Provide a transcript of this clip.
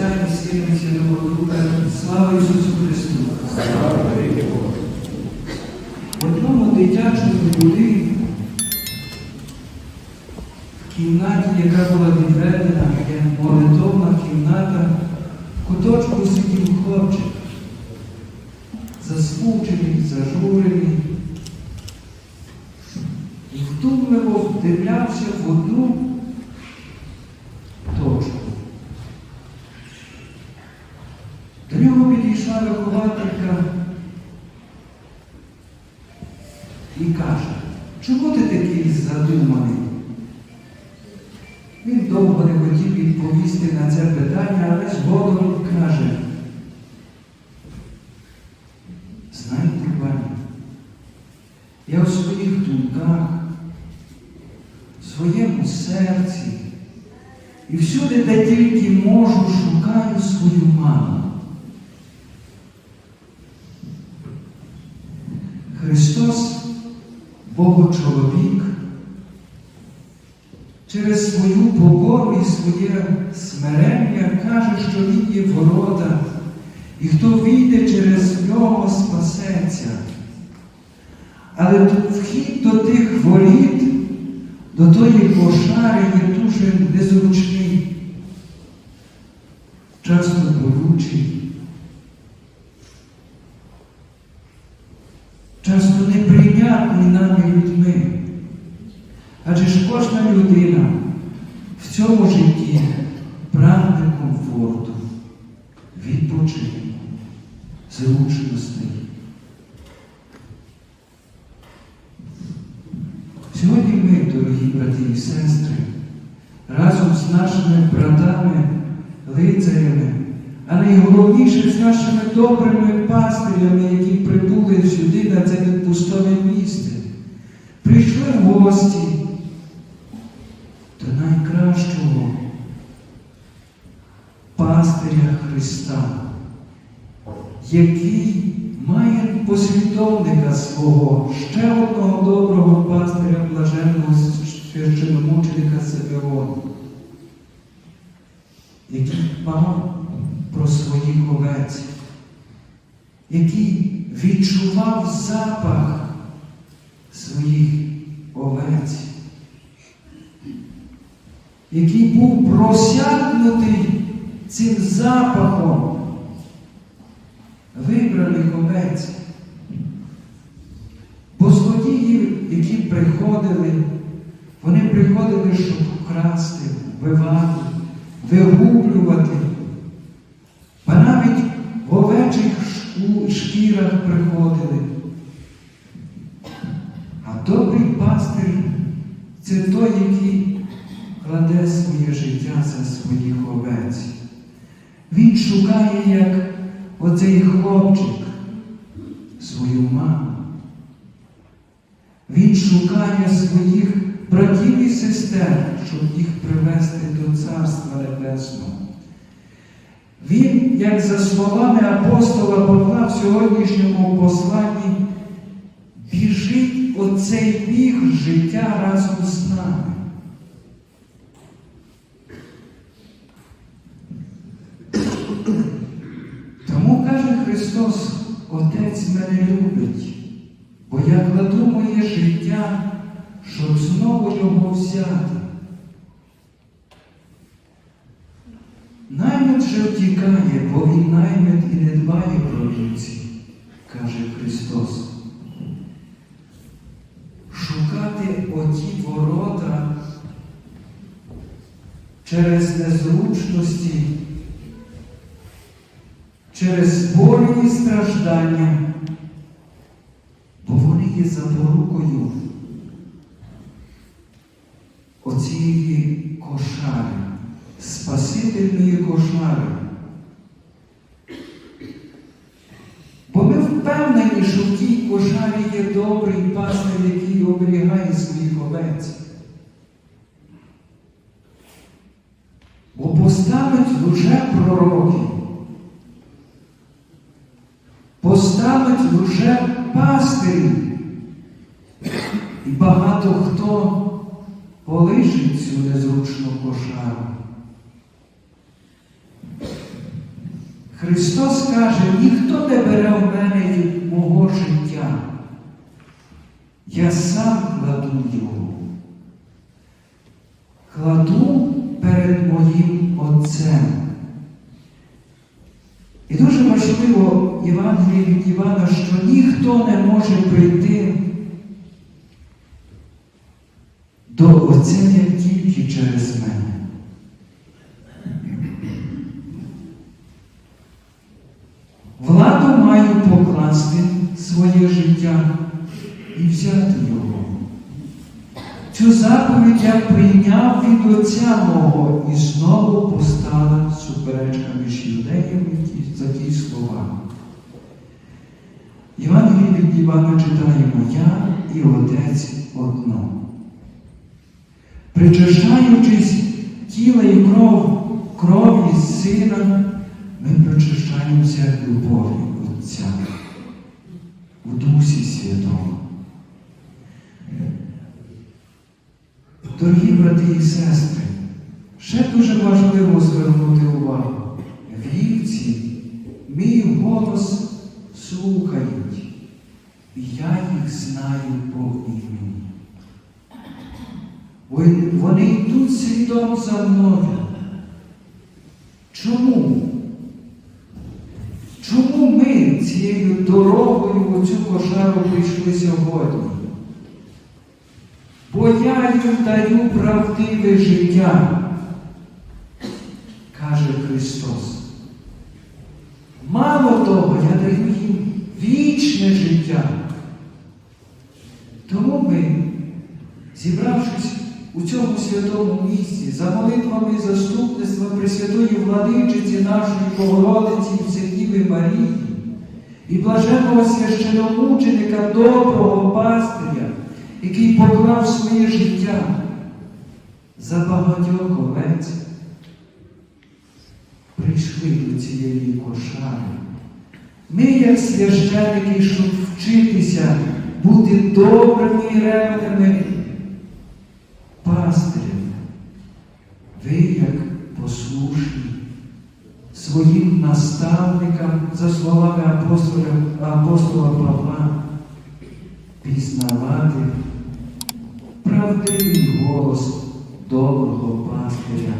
Отця і Сина і Святого Духа. Слава Ісусу Христу! Слава В одному дитячому будинку, в кімнаті, яка була відведена, як молитовна кімната, в куточку сидів хлопчик, засмучений, зажурений, і вдумливо вдивлявся в одну точку. До нього підійшла вихователька і каже, чому ти такий задуманий? Він довго не хотів відповісти на це питання, але згодом каже, знаєте, пані, я в своїх думках, в своєму серці і всюди, де тільки можу, шукаю свою маму. Христос, Богочоловік, через свою покору і своє смирення каже, що Він є ворота, і хто війде через нього спасеться. Але вхід до тих воріт, до тої кошари є дуже незручний, часто болючий. Часто неприйнятні нами людьми. Адже ж кожна людина в цьому житті прагне комфорту, відпочинку, зручностей. Сьогодні ми, дорогі брати і сестри, разом з нашими братами, лицарями, а найголовніше з нашими добрими пастирями, які прибули сюди на це відпустове місце, прийшли в гості до найкращого пастиря Христа, який має послідовника свого, ще одного доброго пастиря блаженного священомученика Севеона, який дбав про своїх овець, який відчував запах своїх овець, який був просягнутий цим запахом вибраних овець. Бо злодії, які приходили, вони приходили, щоб вкрасти, вбивати, вигублювати. Шкірах приходили. А добрий пастир це той, який кладе своє життя за своїх овець. Він шукає, як оцей хлопчик, свою маму. Він шукає своїх братів і сестер, щоб їх привести до Царства Небесного. Він, як за словами апостола Павла в сьогоднішньому посланні, біжить оцей біг життя разом з нами. Тому каже Христос, Отець мене любить, бо я кладу моє життя, щоб знову його взяти. Втікає, бо він наймит і не дбає про вівці, каже Христос. Шукати оті ворота через незручності, через болі і страждання, бо вони є запорукою оцієї кошари. Спасительної кошари. Бо ми впевнені, що в тій кошарі є добрий пастир, який оберігає своїх овець. Бо поставить лже пророків, поставить лже пастирів. І багато хто полишить цю незручну кошару. Христос каже, ніхто не бере в мене. Я сам кладу його. Кладу перед моїм Отцем. І дуже важливо Євангеліє від Івана, що ніхто не може прийти до Отця як тільки через мене. Владу маю покласти своє життя і взяти його. Цю заповідь я прийняв від Отця мого і знову постала суперечка між юдеями за ті слова. Євангелії від Івана читаємо Я і Отець одно. Причащаючись тіла і кров, крові Сина, ми причащаємося любові Отця у Дусі Святому. Дорогі брати і сестри, ще дуже важливо звернути увагу. Вівці мій голос слухають, і я їх знаю по імені. Вони- йдуть слідом за мною. Чому? Чому ми цією дорогою у цю кошару прийшли сьогодні? Я їм даю правдиве життя, каже Христос. Мало того, я даю їм вічне життя. Тому ми, зібравшись у цьому святому місці, за молитвами заступництва Пресвятої Владичиці нашої Богородиці і Всеківи Марії, і блаженного священомученика, доброго пастиря, який поклав своє життя за багатьох овець, прийшли до цієї кошари. Ми, як священики, щоб вчитися бути добрими і ревними пастирями. Ви, як послушні, своїм наставникам, за словами апостола, апостола Павла, пізнавати правдивий голос доброго пастиря